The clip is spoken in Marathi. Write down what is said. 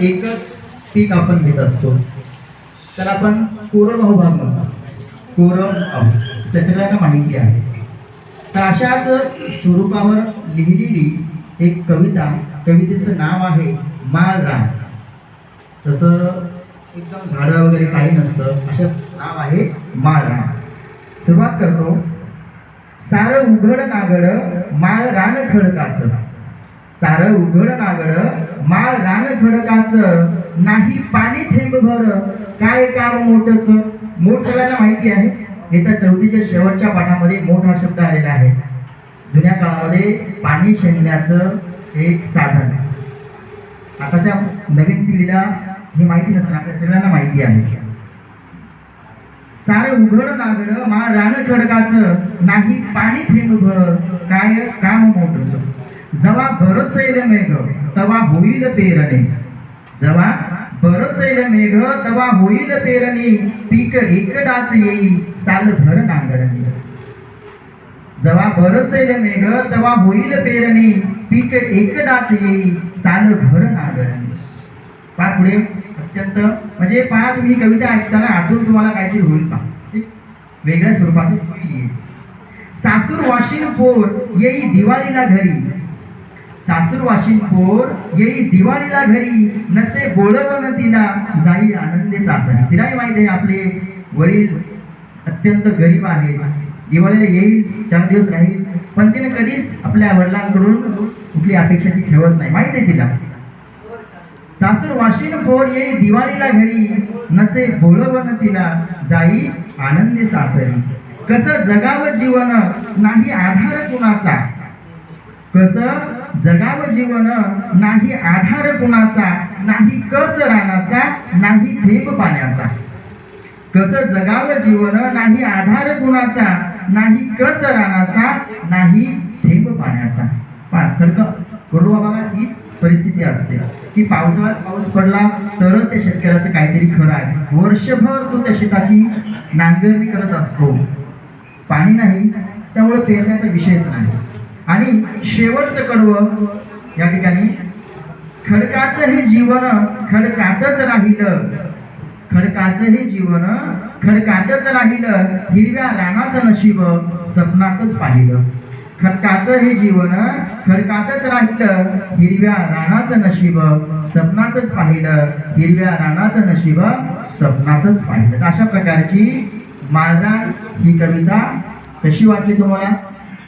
एकच पीक आपण घेत असतो. त्याला आपण कोरडवाहू भाग म्हणतो. कोरडवाहू ते सगळ्यांना माहिती आहे. तर अशाच स्वरूपावर लिहिलेली एक कविता कवितेचं नाव आहे माळरान तसं एकदम झाडं वगैरे काही नसतं असं नाव आहे माळरान सुरुवात करतो. सार उघड नागड माळ रान खडकाचं. सार उघड नागड माळ खडकाचं नाही पाणी थेंब भर. काय काम मोठच? मोठ सगळ्यांना माहिती आहे. येत्या चौथीच्या शेवटच्या पाठामध्ये मोठ हा शब्द आलेला आहे. जुन्या काळामध्ये पाणी शेंगण्याचं एक साधन. आताच्या नवीन पिढीला हे माहिती नसतं आपल्या सगळ्यांना माहिती आहे. सारे उघड नागड मा रान खडकाचं नाही पाणी थेंब भर. काय काम मोठच? जवा बरसेल मेघ तवा होईल पेरणे. जवा बरसेल मेघ तवा होईल पेरणी. पीक एकदाच येईल साल भर नांगरणी. जवा बरसेल मेघ तवा होईल पेरणी. पीक एकदाच येईल साल भर नांगरणी. पहा पुढे अत्यंत म्हणजे पहा तुम्ही कविता ऐकताना आतून तुम्हाला काहीतरी होईल पहा. वेगळ्या स्वरूपाचं येईल सासूर वाशिन पोर येई दिवाळीला घरी. सासूर वाशिन पोर येई दिवाळीला घरी नसे बोलवण तिला जाई आनंदे सासरी. तिलाही माहिती आहे आपले वडील अत्यंत गरीब आहे दिवाळीला येईल चार दिवस राहील पण तिने कधीच आपल्या वडिलांकडून कुठली अपेक्षा ती ठेवत नाही. माहिती आहे तिला. सासूर वाशिन पोर येई दिवाळीला घरी नसे बोलवण तिला जाई आनंदी सासरी. कसं जगावं जीवन नाही आधार कुणाचा? कसं? जगाव जीवन नाही आधार कुणाचा नाही कस रानाचा नाही थेंब पाण्याचा. कसं जगावं जीवन नाही आधार कुणाचा नाही कस रानाचा नाही थेंब पाण्याचा. पा खडक. कोरडवा हीच परिस्थिती असते. की पावसाळ्यात पाऊस पडला तरच त्या शेतकऱ्याचं काहीतरी खरं आहे. वर्षभर तो त्या शेताची नांगरणी करत असतो. पाणी नाही त्यामुळे पेरण्याचा विषयच नाही. आणि शेवटचं कडवं या ठिकाणी खडकाचं हे जीवन खडकातच राहिलं. खडकाचं हे जीवन खडकातच राहिलं. हिरव्या रानाचं नशीब स्वप्नातच पाहिलं. खडकाचं हे जीवन खडकातच राहिलं. हिरव्या रानाचं नशीब स्वप्नातच पाहिलं. हिरव्या रानाचं नशीब स्वप्नातच पाहिलं. अशा प्रकारची मालदार ही कविता कशी वाटली तुम्हाला?